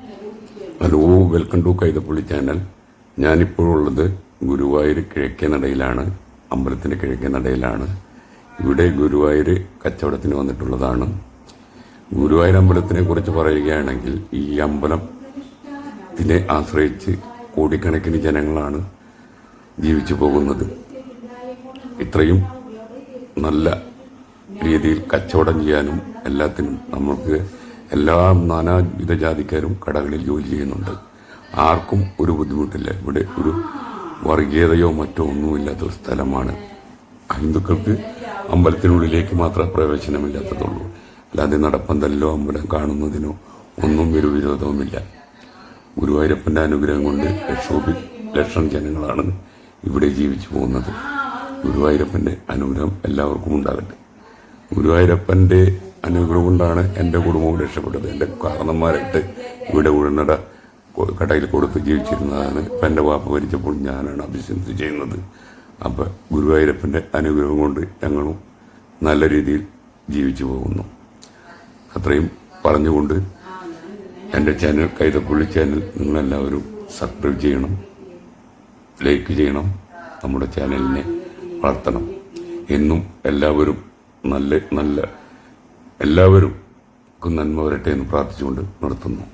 Hello welcome to Kaithapally channel. ഞാനിപ്പോഴുള്ളത് Guruvayur കിഴക്കേനടയിലാണ് നടയിലാണ് കിഴക്കേനടയിലാണ്. കിഴക്കേ നടയിലാണ് ഇവിടെ ഗുരുവായൂർ കച്ചവടത്തിന് വന്നിട്ടുള്ളതാണ്. ഗുരുവായൂർ അമ്പലത്തിനെ കുറിച്ച് പറയുകയാണെങ്കിൽ ഈ അമ്പലത്തിനെ ആശ്രയിച്ച് കോടിക്കണക്കിന് ജനങ്ങളാണ് ജീവിച്ചു പോകുന്നത്. ഇത്രയും നല്ല രീതിയിൽ കച്ചവടം ചെയ്യാനും എല്ലാത്തിനും നമുക്ക് എല്ലാ നാനാവിധ ജാതിക്കാരും കടകളിൽ ജോലി ചെയ്യുന്നുണ്ട്. ആർക്കും ഒരു ബുദ്ധിമുട്ടില്ല. ഇവിടെ ഒരു വർഗീയതയോ മറ്റോ ഒന്നുമില്ലാത്ത സ്ഥലമാണ്. ഹിന്ദുക്കൾക്ക് അമ്പലത്തിനുള്ളിലേക്ക് മാത്രം പ്രവേശനമില്ലാത്തതുള്ളൂ. അല്ലാതെ നടപ്പന്തലിലോ അമ്പലം കാണുന്നതിനോ ഒന്നും ഒരു വിരോധവുമില്ല. ഗുരുവായൂരപ്പന്റെ അനുഗ്രഹം കൊണ്ട് ലക്ഷോപി ലക്ഷം ജനങ്ങളാണ് ഇവിടെ ജീവിച്ചു പോകുന്നത്. ഗുരുവായൂരപ്പന്റെ അനുഗ്രഹം എല്ലാവർക്കും ഉണ്ടാകട്ടെ. ഗുരുവായൂരപ്പന്റെ അനുഗ്രഹം കൊണ്ടാണ് എന്റെ കുടുംബം രക്ഷപ്പെട്ടത്. എന്റെ കാരണന്മാരായിട്ട് ഇവിടെ ഉഴുന്നട കടയിൽ കൊടുത്ത് ജീവിച്ചിരുന്നതാണ്. ഇപ്പം എന്റെ വാപ്പ മരിച്ചപ്പോൾ ഞാനാണ് അഭിശംസ ചെയ്യുന്നത്. അപ്പം ഗുരുവായൂരപ്പന്റെ അനുഗ്രഹം കൊണ്ട് ഞങ്ങളും നല്ല രീതിയിൽ ജീവിച്ചു പോകുന്നു. അത്രയും പറഞ്ഞുകൊണ്ട് എന്റെ ചാനൽ കൈതപ്പുള്ളി ചാനൽ നിങ്ങളെല്ലാവരും സബ്സ്ക്രൈബ് ചെയ്യണം ലൈക്ക് ചെയ്യണം നമ്മുടെ ചാനലിനെ വളർത്തണം. എന്നും എല്ലാവരും നല്ല നല്ല എല്ലാവരും നന്മ വരട്ടെ എന്ന് പ്രാർത്ഥിച്ചുകൊണ്ട് നിർത്തുന്നു.